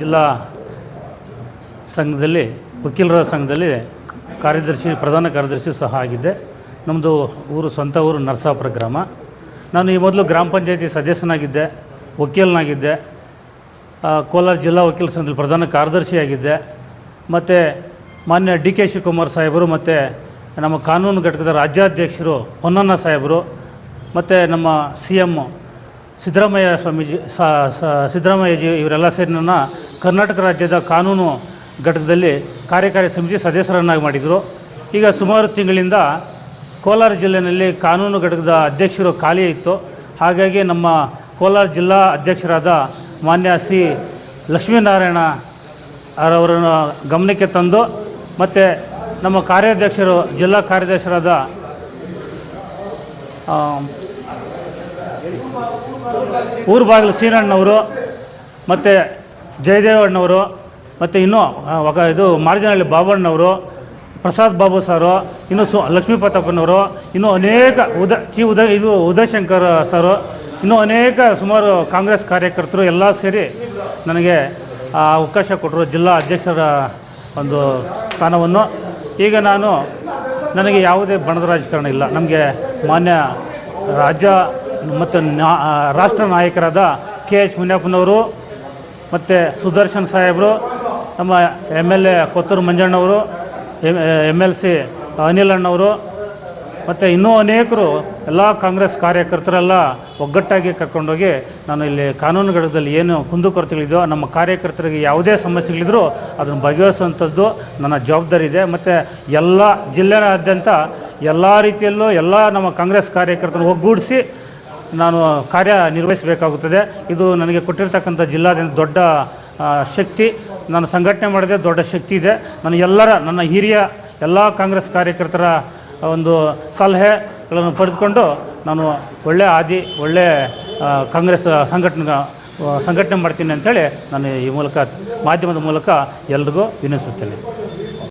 ಜಿಲ್ಲಾ ಸಂಘದಲ್ಲಿ, ವಕೀಲರ ಸಂಘದಲ್ಲಿ ಕಾರ್ಯದರ್ಶಿ, ಪ್ರಧಾನ ಕಾರ್ಯದರ್ಶಿ ಸಹ ಆಗಿದ್ದೆ. ನಮ್ಮದು ಊರು, ಸ್ವಂತ ಊರು ನರಸಾಪುರ ಗ್ರಾಮ. ನಾನು ಈ ಮೊದಲು ಗ್ರಾಮ ಪಂಚಾಯತಿ ಸದಸ್ಯನಾಗಿದ್ದೆ, ವಕೀಲನಾಗಿದ್ದೆ. ಕೋಲಾರ ಜಿಲ್ಲಾ ವಕೀಲ ಸಂಘದಲ್ಲಿ ಪ್ರಧಾನ ಕಾರ್ಯದರ್ಶಿಯಾಗಿದ್ದೆ ಮತ್ತು ಮಾನ್ಯ ಡಿ ಕೆ ಶಿವಕುಮಾರ್ ಸಾಹೇಬರು ಮತ್ತು ನಮ್ಮ ಕಾನೂನು ಘಟಕದ ರಾಜ್ಯಾಧ್ಯಕ್ಷರು ಹೊನ್ನಣ್ಣ ಸಾಹೇಬರು, ಮತ್ತು ನಮ್ಮ ಸಿ ಎಂ ಸಿದ್ದರಾಮಯ್ಯ ಸ್ವಾಮೀಜಿ ಸಿದ್ದರಾಮಯ್ಯಜಿ ಇವರೆಲ್ಲ ಸೇರಿ ನನ್ನ ಕರ್ನಾಟಕ ರಾಜ್ಯದ ಕಾನೂನು ಘಟಕದಲ್ಲಿ ಕಾರ್ಯಕಾರಿ ಸಮಿತಿ ಸದಸ್ಯರನ್ನಾಗಿ ಮಾಡಿದರು. ಈಗ ಸುಮಾರು ತಿಂಗಳಿಂದ ಕೋಲಾರ ಜಿಲ್ಲೆಯಲ್ಲಿ ಕಾನೂನು ಘಟಕದ ಅಧ್ಯಕ್ಷರು ಖಾಲಿ ಇತ್ತು. ಹಾಗಾಗಿ ನಮ್ಮ ಕೋಲಾರ ಜಿಲ್ಲಾ ಅಧ್ಯಕ್ಷರಾದ ಮಾನ್ಯ ಸಿ ಲಕ್ಷ್ಮೀನಾರಾಯಣ ಅವರನ್ನು ಗಮನಕ್ಕೆ ತಂದು ಮತ್ತು ನಮ್ಮ ಕಾರ್ಯಾಧ್ಯಕ್ಷರು ಜಿಲ್ಲಾ ಕಾರ್ಯದರ್ಶರಾದ ಊರು ಬಾಗಿಲು ಸೀನಣ್ಣವರು ಮತ್ತು ಜಯದೇವಣ್ಣವರು ಮತ್ತು ಇನ್ನೂ ಒಗ ಇದು ಮಾರ್ಜನಹಳ್ಳಿ ಬಾಬಣ್ಣವರು, ಪ್ರಸಾದ್ ಬಾಬು ಸಾರು, ಇನ್ನು ಸು, ಲಕ್ಷ್ಮೀ ಪ್ರತಾಪನವರು, ಇನ್ನೂ ಅನೇಕ ಉದ ಚಿ ಉದ, ಇದು ಉದಯಶಂಕರ್ ಸರು, ಇನ್ನೂ ಅನೇಕ ಸುಮಾರು ಕಾಂಗ್ರೆಸ್ ಕಾರ್ಯಕರ್ತರು ಎಲ್ಲ ಸೇರಿ ನನಗೆ ಅವಕಾಶ ಕೊಟ್ಟರು, ಜಿಲ್ಲಾ ಅಧ್ಯಕ್ಷರ ಒಂದು ಸ್ಥಾನವನ್ನು. ಈಗ ನಾನು, ನನಗೆ ಯಾವುದೇ ಬಣದ ರಾಜಕಾರಣ ಇಲ್ಲ. ನಮಗೆ ಮಾನ್ಯ ರಾಜ್ಯ ಮತ್ತು ರಾಷ್ಟ್ರ ನಾಯಕರಾದ ಕೆ ಎಚ್ ಮುನಿಯಪ್ಪನವರು ಮತ್ತು ಸುದರ್ಶನ್ ಸಾಹೇಬರು, ನಮ್ಮ ಎಂ ಎಲ್ ಎ ಕೊತ್ತೂರು ಮಂಜಣ್ಣವರು, ಎಂ ಎಲ್ ಸಿ ಅನಿಲ್ ಅಣ್ಣವರು, ಮತ್ತು ಇನ್ನೂ ಅನೇಕರು ಎಲ್ಲ ಕಾಂಗ್ರೆಸ್ ಕಾರ್ಯಕರ್ತರೆಲ್ಲ ಒಗ್ಗಟ್ಟಾಗಿ ಕರ್ಕೊಂಡೋಗಿ ನಾನು ಇಲ್ಲಿ ಕಾನೂನು ಘಟಕದಲ್ಲಿ ಏನು ಕುಂದುಕೊರತೆಗಳಿದೆಯೋ ನಮ್ಮ ಕಾರ್ಯಕರ್ತರಿಗೆ ಯಾವುದೇ ಸಮಸ್ಯೆಗಳಿದ್ರೂ ಅದನ್ನು ಬಗೆಹರಿಸುವಂಥದ್ದು ನನ್ನ ಜವಾಬ್ದಾರಿ ಇದೆ. ಮತ್ತು ಎಲ್ಲ ಜಿಲ್ಲೆನಾದ್ಯಂತ ಎಲ್ಲ ರೀತಿಯಲ್ಲೂ ಎಲ್ಲ ನಮ್ಮ ಕಾಂಗ್ರೆಸ್ ಕಾರ್ಯಕರ್ತರು ಒಗ್ಗೂಡಿಸಿ ನಾನು ಕಾರ್ಯ ನಿರ್ವಹಿಸಬೇಕಾಗುತ್ತದೆ ಇದು ನನಗೆ ಕೊಟ್ಟಿರ್ತಕ್ಕಂಥ ಜಿಲ್ಲಾದ್ಯಂತ ದೊಡ್ಡ ಶಕ್ತಿ. ನಾನು ಸಂಘಟನೆ ಮಾಡಿದೆ ದೊಡ್ಡ ಶಕ್ತಿ ಇದೆ. ನಾನು ಎಲ್ಲರ, ನನ್ನ ಹಿರಿಯ ಎಲ್ಲ ಕಾಂಗ್ರೆಸ್ ಕಾರ್ಯಕರ್ತರ ಒಂದು ಸಲಹೆಗಳನ್ನು ಪಡೆದುಕೊಂಡು ನಾನು ಒಳ್ಳೆಯ ಆದಿ ಒಳ್ಳೆಯ ಕಾಂಗ್ರೆಸ್ ಸಂಘಟನೆ ಸಂಘಟನೆ ಮಾಡ್ತೀನಿ ಅಂತೇಳಿ ನಾನು ಈ ಮೂಲಕ, ಮಾಧ್ಯಮದ ಮೂಲಕ ಎಲ್ರಿಗೂ ವಿನಿಸುತ್ತೇನೆ